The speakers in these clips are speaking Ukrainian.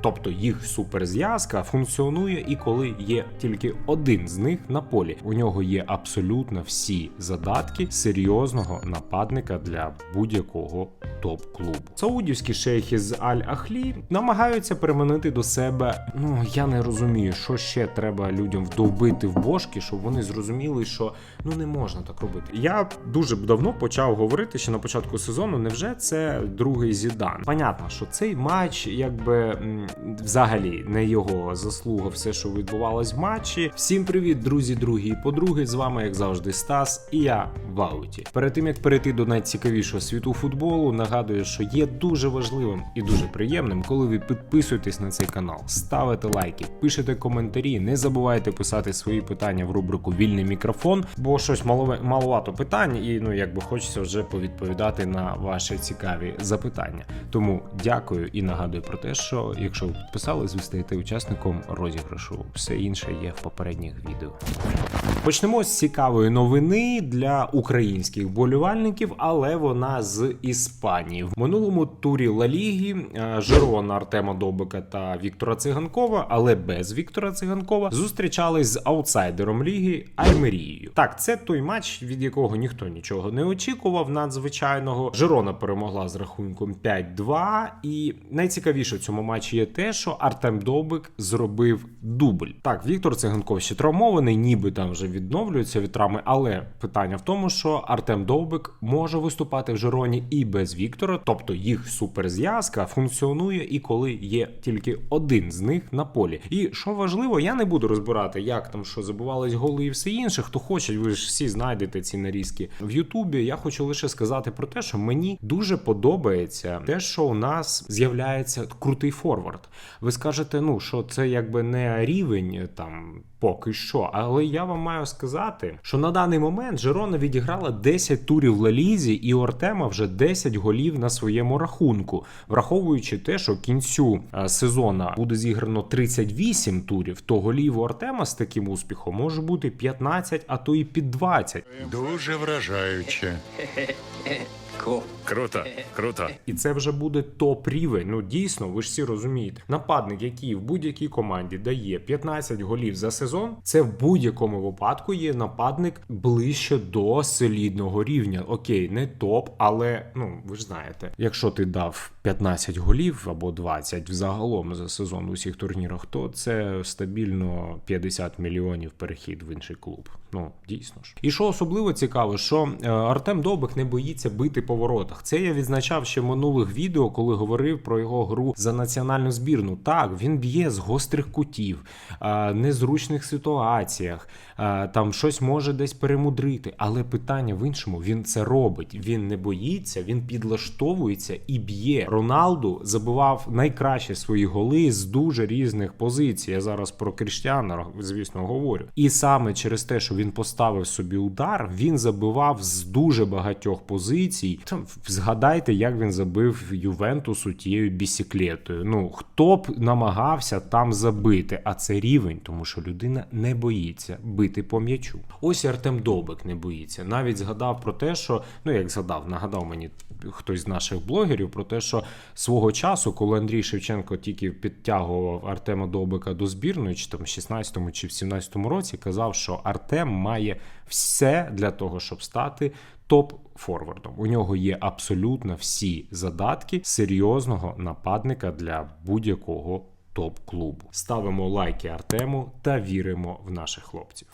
Тобто їх суперзв'язка функціонує і коли є тільки один з них на полі. У нього є абсолютно всі задатки серйозного нападника для будь-якого топ-клубу. Саудівські шейхи з Аль-Ахлі намагаються переманити до себе. Ну я не розумію, що ще треба людям вдовбити в бошки, щоб вони зрозуміли, що ну не можна так робити. Я дуже давно почав говорити ще на початку сезону. Невже це другий зідан? Понятно, що цей матч, якби взагалі не його заслуга, все, що відбувалось в матчі. Всім привіт, друзі, другі і подруги. З вами, як завжди, Стас, і я в ауті. Перед тим як перейти до найцікавішого світу футболу, нагадую, що є дуже важливим і дуже приємним, коли ви підписуєтесь на цей канал, ставите лайки, пишете коментарі, не забувайте писати свої питання в рубрику Вільний мікрофон, бо щось малове маловато питань, і ну якби хочеться вже повідповідати на ваші цікаві запитання. Тому дякую і нагадую про те, що якщо ви підписались, ви стаєте учасником розіграшу. Все інше є в попередніх відео. Почнемо з цікавої новини для українських болівальників, але вона з Іспанії. В минулому турі Ла Ліги е, Жирона Артема Добика та Віктора Циганкова, але без Віктора Циганкова, зустрічались з аутсайдером ліги Альмерією. Так, це той матч, від якого ніхто нічого не очікував. Надзвичайного Жирона перемогла з рахунком 5-2. І найцікавіше в цьому матчі є те, що Артем Добик зробив дубль. Так, Віктор Циганков ще травмований, ніби там вже відновлюється від травми. Але питання в тому, що Артем Довбик може виступати в Жироні і без Віктора, тобто їх суперзв'язка функціонує і коли є тільки один з них на полі. І що важливо, я не буду розбирати, як там що забувались голи і все інше. Хто хоче, ви ж всі знайдете ці нарізки в Ютубі. Я хочу лише сказати про те, що мені дуже подобається те, що у нас з'являється крутий форвард. Ви скажете, ну що це якби не рівень там поки що. Але я вам маю сказати, що на даний момент Жерона відіграла 10 турів в Лалізі, і у Артема вже 10 голів на своєму рахунку, враховуючи те, що кінцю е, сезона буде зіграно 38 турів, то голів у Артема з таким успіхом може бути 15, а то і під 20. Дуже вражаюче. Круто, круто. І це вже буде топ рівень. Ну дійсно, ви ж всі розумієте. Нападник, який в будь-якій команді дає 15 голів за сезон, це в будь-якому випадку є нападник ближче до солідного рівня. Окей, не топ, але ну ви ж знаєте, якщо ти дав 15 голів або 20 взагалом за сезон у всіх турнірах, то це стабільно 50 мільйонів перехід в інший клуб. Ну дійсно ж. І що особливо цікаво, що е, Артем Довбик не боїться бити по воротах. Це я відзначав ще в минулих відео, коли говорив про його гру за національну збірну. Так, він б'є з гострих кутів, е, незручних ситуаціях, е, там щось може десь перемудрити. Але питання в іншому: він це робить. Він не боїться, він підлаштовується і б'є. Роналду забивав найкращі свої голи з дуже різних позицій. Я зараз про Кріштіана, звісно, говорю. І саме через те, що він поставив собі удар, він забивав з дуже багатьох позицій. Там згадайте, як він забив Ювентусу тією бісіклетою. Ну хто б намагався там забити, а це рівень, тому що людина не боїться бити по м'ячу. Ось Артем Довбик не боїться. Навіть згадав про те, що ну як згадав, нагадав мені хтось з наших блогерів про те, що свого часу, коли Андрій Шевченко тільки підтягував Артема Довбика до збірної, чи там в 16-му чи в 17-му році, казав, що Артем має все для того, щоб стати топ-форвардом. У нього є абсолютно всі задатки серйозного нападника для будь-якого топ-клубу. Ставимо лайки Артему та віримо в наших хлопців.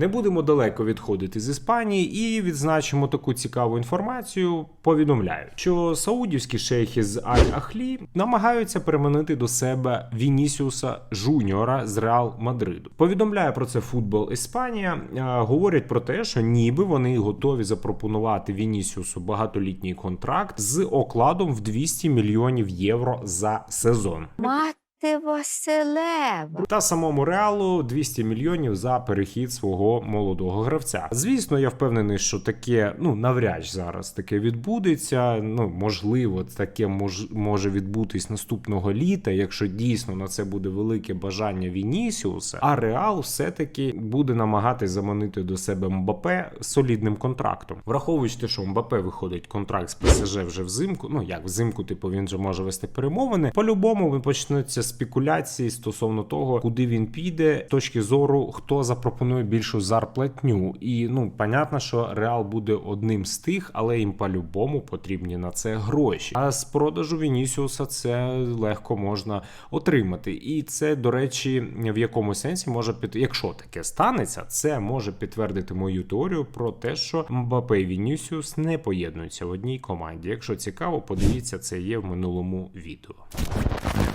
Не будемо далеко відходити з Іспанії і відзначимо таку цікаву інформацію. Повідомляю, що саудівські шейхи з Аль-Ахлі намагаються переманити до себе Вінісіуса Жуніора з Реал Мадриду. Повідомляє про це футбол Іспанія. Говорять про те, що ніби вони готові запропонувати Вінісіусу багатолітній контракт з окладом в 200 мільйонів євро за сезон. What ти Василев. Та самому реалу 200 мільйонів за перехід свого молодого гравця. Звісно, я впевнений, що таке ну навряд чи зараз таке відбудеться. Ну можливо, таке мож, може відбутись наступного літа, якщо дійсно на це буде велике бажання Вінісіуса. А Реал все-таки буде намагатись заманити до себе Мбапе солідним контрактом, враховуючи те, що Мбапе виходить контракт з ПСЖ вже взимку. Ну як взимку, типу він же може вести перемовини. По-любому почнуться спекуляції стосовно того, куди він піде, з точки зору, хто запропонує більшу зарплатню. І ну понятно, що Реал буде одним з тих, але їм по-любому потрібні на це гроші. А з продажу Вінісіуса це легко можна отримати. І це, до речі, в якому сенсі може під, якщо таке станеться, це може підтвердити мою теорію про те, що Мбапе і Вінісіус не поєднуються в одній команді. Якщо цікаво, подивіться, це є в минулому відео.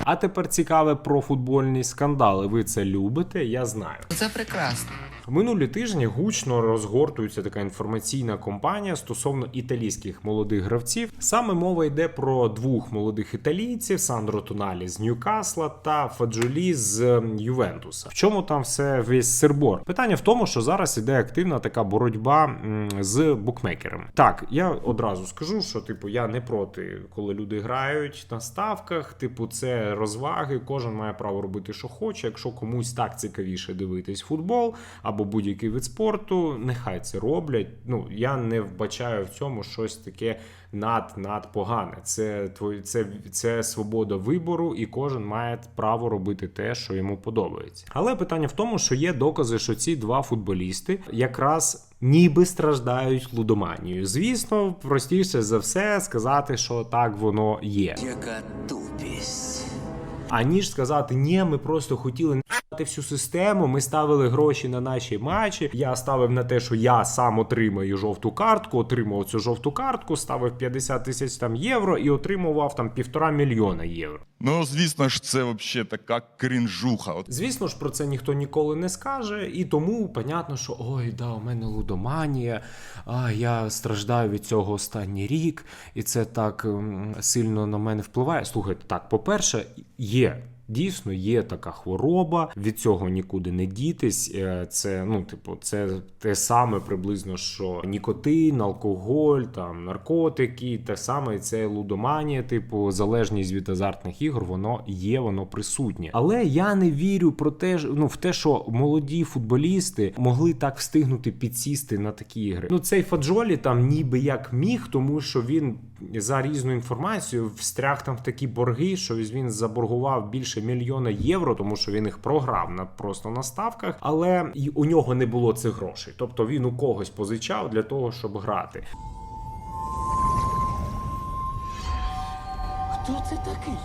А тепер цікаве про футбольні скандали. Ви це любите? Я знаю. Це прекрасно. Минулі тижні гучно розгортується така інформаційна кампанія стосовно італійських молодих гравців. Саме мова йде про двох молодих італійців: Сандро Тоналі з Ньюкасла та Фаджолі з ем, Ювентуса. В чому там все весь сербор? Питання в тому, що зараз іде активна така боротьба з букмекерами. Так, я одразу скажу, що типу я не проти, коли люди грають на ставках. Типу, це розваги. Кожен має право робити, що хоче. Якщо комусь так цікавіше дивитись футбол або будь-який вид спорту, нехай це роблять. Ну я не вбачаю в цьому щось таке над над погане. Це твої це, це свобода вибору, і кожен має право робити те, що йому подобається. Але питання в тому, що є докази, що ці два футболісти якраз. Ніби страждають лудоманією. Звісно, простіше за все сказати, що так воно є. Яка тупість. Аніж сказати, ні, ми просто хотіли на**ти всю систему. Ми ставили гроші на наші матчі. Я ставив на те, що я сам отримаю жовту картку, отримав цю жовту картку, ставив 50 тисяч там євро і отримував там півтора мільйона євро. Ну, звісно ж, це взагалі така крінжуха. От Звісно ж, про це ніхто ніколи не скаже, і тому понятно, що ой, да, у мене лудоманія, а я страждаю від цього останній рік, і це так м, сильно на мене впливає. Слухайте, так, по-перше, є. Дійсно, є така хвороба, від цього нікуди не дітись. Е, Це ну, типу, це те саме приблизно, що нікотин, алкоголь, там наркотики, те саме це лудоманія, типу, залежність від азартних ігор, воно є, воно присутнє. Але я не вірю про те, ну в те, що молоді футболісти могли так встигнути підсісти на такі ігри. Ну цей Фаджолі там ніби як міг, тому що він за різну інформацію встряг там в такі борги, що він заборгував більше мільйона євро, тому що він їх програв на просто на ставках, але і у нього не було цих грошей. Тобто він у когось позичав для того, щоб грати. Хто це такий?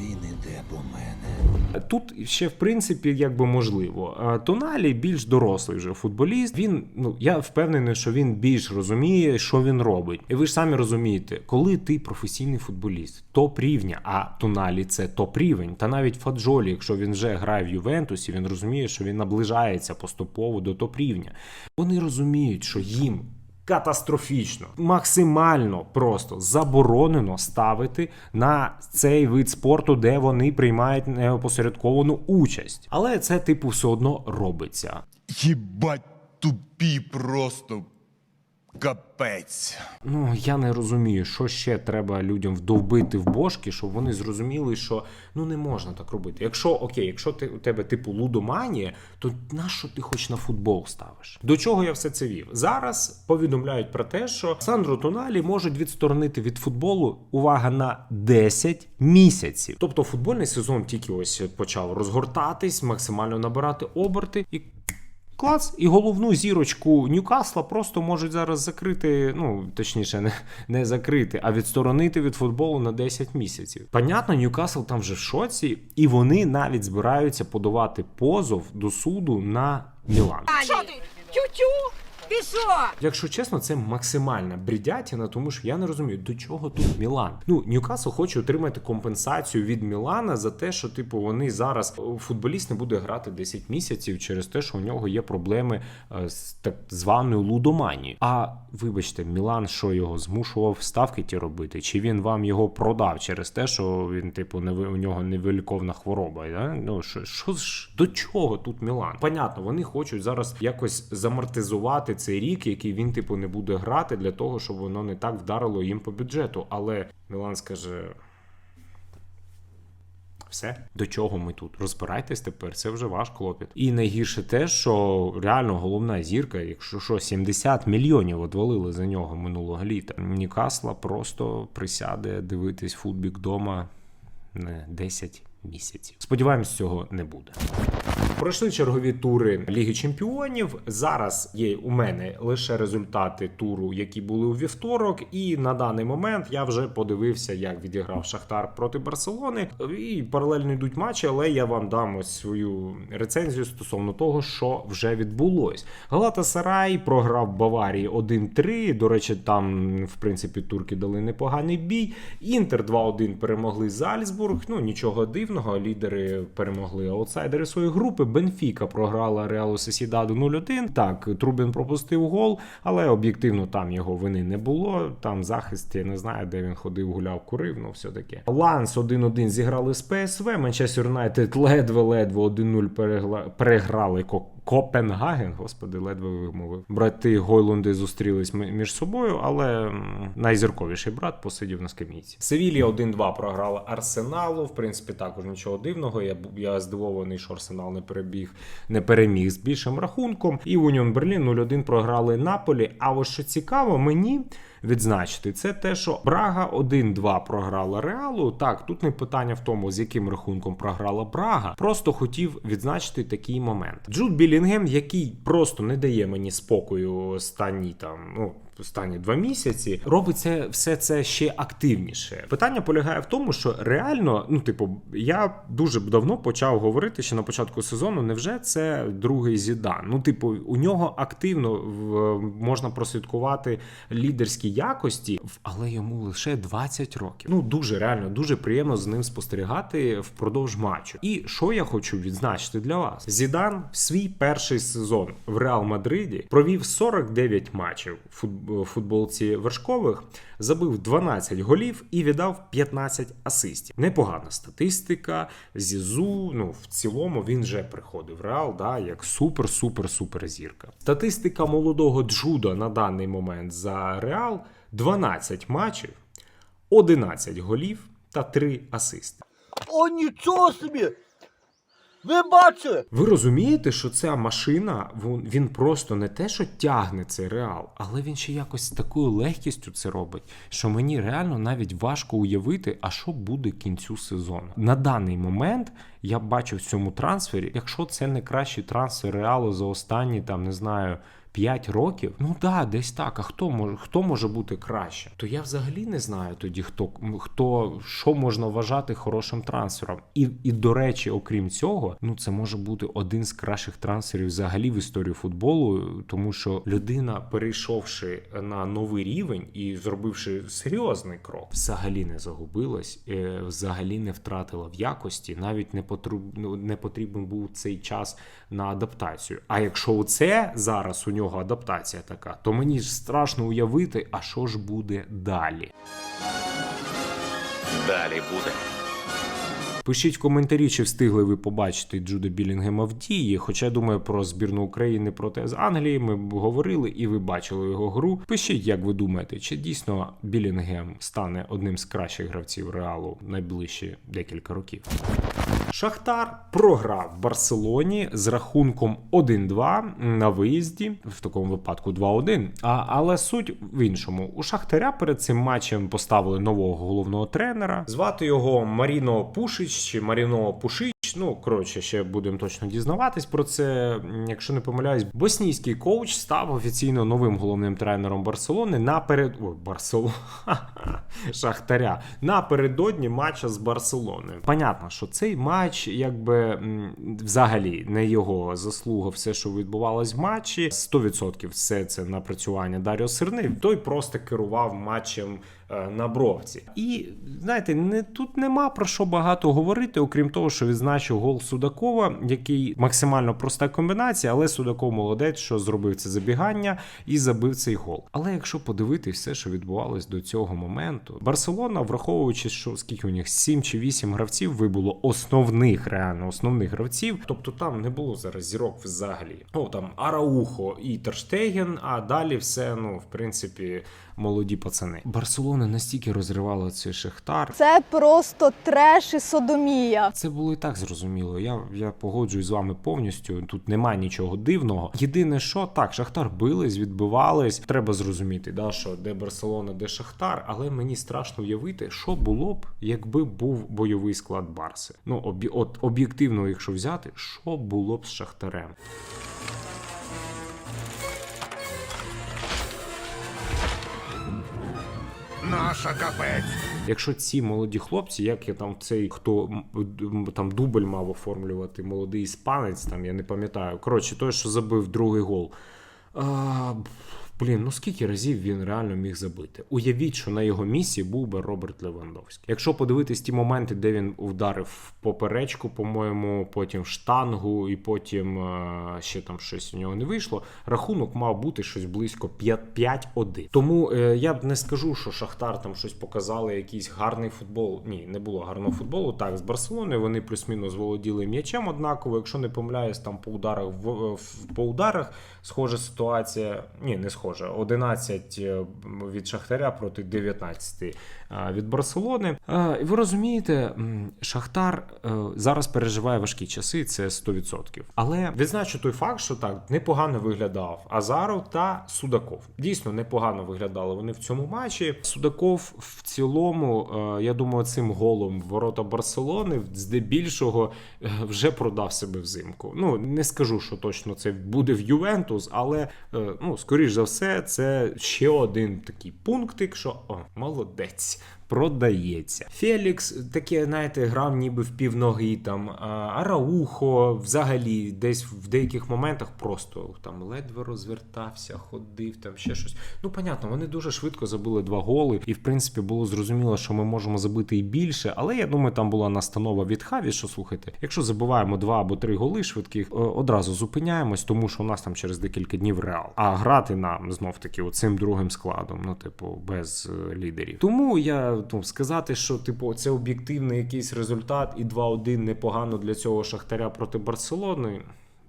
Він іде по мене. Тут ще в принципі якби можливо. Тоналі більш дорослий вже футболіст. Він ну я впевнений, що він більш розуміє, що він робить. І ви ж самі розумієте, коли ти професійний футболіст, топ рівня, а Тоналі це топ рівень. Та навіть Фаджолі, якщо він вже грає в Ювентусі, він розуміє, що він наближається поступово до топ рівня. Вони розуміють, що їм. Катастрофічно, максимально просто заборонено ставити на цей вид спорту, де вони приймають неопосередковану участь. Але це типу все одно робиться. їбать тупі просто капець. Ну я не розумію, що ще треба людям вдовбити в бошки, щоб вони зрозуміли, що ну не можна так робити. Якщо окей, якщо ти у тебе типу лудоманія, то на що ти хоч на футбол ставиш? До чого я все це вів? Зараз повідомляють про те, що Сандро Тоналі можуть відсторонити від футболу увага на 10 місяців. Тобто футбольний сезон тільки ось почав розгортатись, максимально набирати оберти і. Клац і головну зірочку Ньюкасла просто можуть зараз закрити, ну точніше, не, не закрити, а відсторонити від футболу на 10 місяців. Понятно, Ньюкасл там вже в шоці, і вони навіть збираються подавати позов до суду на Мілан. Що ти? Ти що? Якщо чесно, це максимальна бредятіна, тому що я не розумію, до чого тут Мілан. Ну, Ньюкасл хоче отримати компенсацію від Мілана за те, що типу вони зараз о, футболіст не буде грати 10 місяців через те, що у нього є проблеми е, з так званою лудоманією. А вибачте, Мілан що його змушував ставки ті робити? Чи він вам його продав через те, що він, типу, не у нього невиліковна хвороба? Да? Ну що, що до чого тут Мілан? Понятно, вони хочуть зараз якось замортизувати цей рік, який він, типу, не буде грати для того, щоб воно не так вдарило їм по бюджету. Але Мілан скаже. Все, до чого ми тут? Розбирайтесь тепер, це вже ваш клопіт. І найгірше те, що реально головна зірка, якщо що, 70 мільйонів одвалили за нього минулого літа. Нікасла просто присяде дивитись футбік дома не 10 місяців. Сподіваємось, цього не буде. Пройшли чергові тури Ліги Чемпіонів. Зараз є у мене лише результати туру, які були у вівторок. І на даний момент я вже подивився, як відіграв Шахтар проти Барселони. І паралельно йдуть матчі, але я вам дам ось свою рецензію стосовно того, що вже відбулось. Галата Сарай програв Баварії 1-3. До речі, там, в принципі, турки дали непоганий бій. Інтер 2-1 перемогли Зальцбург. Ну нічого дивного. Лідери перемогли аутсайдери своєї групи. Бенфіка програла Реалу Сесідаду 0-1. Так, Трубін пропустив гол, але об'єктивно там його вини не було. Там захист, я не знаю, де він ходив, гуляв, курив, ну все таке. Ланс 1-1 зіграли з ПСВ. Манчестер Юнайтед ледве-ледве 1-0 перегла- переграли Копенгаген, господи, ледве вимовив. Брати Гойлунди зустрілись між собою, але найзірковіший брат посидів на скамійці. Севілія 1-2 програла Арсеналу. В принципі, також нічого дивного. Я, я здивований, що Арсенал не перебіг, не переміг з більшим рахунком. І Уніон Берлін 0-1 програли Наполі. А ось що цікаво, мені відзначити, це те, що Брага 1-2 програла Реалу. Так, тут не питання в тому, з яким рахунком програла Брага. Просто хотів відзначити такий момент. Джуд Білінгем, який просто не дає мені спокою останні там, ну. Останні два місяці робить це все це ще активніше. Питання полягає в тому, що реально, ну типу, я дуже давно почав говорити ще на початку сезону. Невже це другий зідан? Ну, типу, у нього активно в, можна прослідкувати лідерські якості, але йому лише 20 років. Ну дуже реально, дуже приємно з ним спостерігати впродовж матчу. І що я хочу відзначити для вас? Зідан свій перший сезон в Реал Мадриді провів 49 матчів в фут- в футболці вершкових, забив 12 голів і віддав 15 асистів. Непогана статистика. Зізу, ну в цілому він вже приходив в Реал, да, як супер, супер, супер зірка. Статистика молодого Джуда на даний момент за Реал 12 матчів, 11 голів та 3 асисти. О, нічого собі! Ви бачили? Ви розумієте, що ця машина, він просто не те, що тягне цей реал, але він ще якось з такою легкістю це робить, що мені реально навіть важко уявити, а що буде кінцю сезону. На даний момент я бачу в цьому трансфері, якщо це не кращий трансфер реалу за останні там не знаю. 5 років, ну да, десь так. А хто може хто може бути краще? То я взагалі не знаю тоді, хто хто що можна вважати хорошим трансфером. І, і до речі, окрім цього, ну це може бути один з кращих трансферів взагалі в історії футболу, тому що людина, перейшовши на новий рівень і зробивши серйозний крок, взагалі не загубилась, е, взагалі не втратила в якості, навіть не потріб, ну, не потрібен був цей час на адаптацію. А якщо це зараз у нього адаптація така, то мені ж страшно уявити, а що ж буде далі. Далі буде. Пишіть в коментарі, чи встигли ви побачити Джуда Білінгема в дії. Хоча я думаю, про збірну України проти з Англії ми б говорили і ви бачили його гру. Пишіть, як ви думаєте, чи дійсно Білінгем стане одним з кращих гравців реалу найближчі декілька років. Шахтар програв Барселоні з рахунком 1-2 на виїзді, в такому випадку 2-1. А, але суть в іншому. У Шахтаря перед цим матчем поставили нового головного тренера. Звати його Маріно Пушич чи Маріно Пушич. Ну, коротше, ще будемо точно дізнаватись про це. Якщо не помиляюсь, боснійський коуч став офіційно новим головним тренером Барселони наперед. Ой, Барселона. Шахтаря напередодні матча з Барселоною. Понятно, що цей матч матч, якби взагалі не його заслуга, все, що відбувалось в матчі. 100% все це напрацювання Даріо Сирни. Той просто керував матчем на бровці. І знаєте, не тут нема про що багато говорити, окрім того, що відзначив гол Судакова, який максимально проста комбінація, але Судаков молодець, що зробив це забігання і забив цей гол. Але якщо подивитись все, що відбувалось до цього моменту, Барселона, враховуючи, що скільки у них 7 чи 8 гравців вибуло основних, реально основних гравців, тобто там не було зараз зірок взагалі. О, там Араухо і Терштеген, а далі все, ну, в принципі, молоді пацани. Барселона настільки розривала цей шахтар. Це просто треш і содомія. Це було і так зрозуміло. Я, я погоджуюсь з вами повністю. Тут немає нічого дивного. Єдине, що так, Шахтар бились, відбивались. Треба зрозуміти, да, що де Барселона, де Шахтар. Але мені страшно уявити, що було б, якби був бойовий склад Барси. Ну, обі, от об'єктивно, якщо взяти, що було б з Шахтарем. Наша капець. Якщо ці молоді хлопці, як я там цей хто там дубль мав оформлювати, молодий іспанець, там я не пам'ятаю. Коротше, той, що забив другий гол. А, блін, ну скільки разів він реально міг забити? Уявіть, що на його місці був би Роберт Левандовський. Якщо подивитись ті моменти, де він вдарив в поперечку, по-моєму, потім в штангу, і потім е, ще там щось у нього не вийшло. Рахунок мав бути щось близько 5 5-1. Тому е, я б не скажу, що Шахтар там щось показали, якийсь гарний футбол. Ні, не було гарного футболу. Так, з Барселоною вони плюс-мінус володіли м'ячем однаково. Якщо не помиляюсь, там по ударах в по ударах схожа ситуація. Ні, не схожа. 11 е, від Шахтаря проти 19 е, від Барселони. І ви розумієте, Шахтар е, зараз переживає важкі часи, це 100%. Але відзначу той факт, що так непогано виглядав Азаров та Судаков. Дійсно непогано виглядали вони в цьому матчі. Судаков в цілому, я думаю, цим голом ворота Барселони здебільшого вже продав себе взимку. Ну не скажу, що точно це буде в Ювентус, але ну скоріш за все, це ще один такий пунктик, що о, молодець. Продається. Фелікс таке, знаєте, грав ніби в півноги там. Араухо взагалі десь в деяких моментах просто там ледве розвертався, ходив, там ще щось. Ну, понятно, вони дуже швидко забили два голи, і в принципі було зрозуміло, що ми можемо забити і більше. Але я думаю, там була настанова від Хаві, що слухайте, якщо забиваємо два або три голи швидких, е, одразу зупиняємось, тому що у нас там через декілька днів реал. А грати нам знов таки оцим другим складом, ну типу, без е, лідерів. Тому я ну, сказати, що типу це об'єктивний якийсь результат, і 2-1 непогано для цього шахтаря проти Барселони.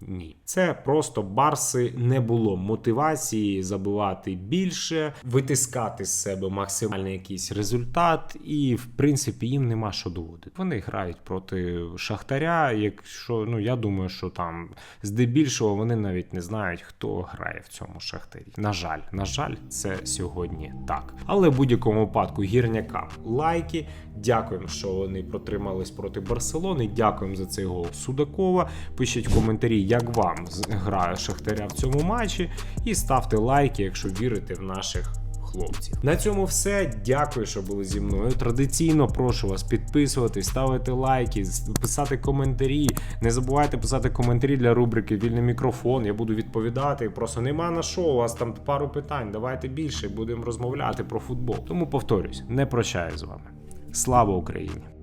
Ні, це просто Барси не було мотивації забивати більше, витискати з себе максимальний якийсь результат, і в принципі їм нема що доводити. Вони грають проти Шахтаря. Якщо ну я думаю, що там здебільшого вони навіть не знають, хто грає в цьому шахтарі. На жаль, на жаль, це сьогодні так. Але в будь-якому випадку гірнякам лайки. Дякуємо, що вони протримались проти Барселони. Дякуємо за цей гол Судакова. Пишіть коментарі, як вам гра Шахтаря в цьому матчі, і ставте лайки, якщо вірите в наших. Хлопців на цьому все. Дякую, що були зі мною. Традиційно прошу вас підписуватись, ставити лайки, писати коментарі. Не забувайте писати коментарі для рубрики Вільний мікрофон. Я буду відповідати. Просто нема на що. У вас там пару питань. Давайте більше будемо розмовляти про футбол. Тому повторюсь, не прощаю з вами. Слава Україні!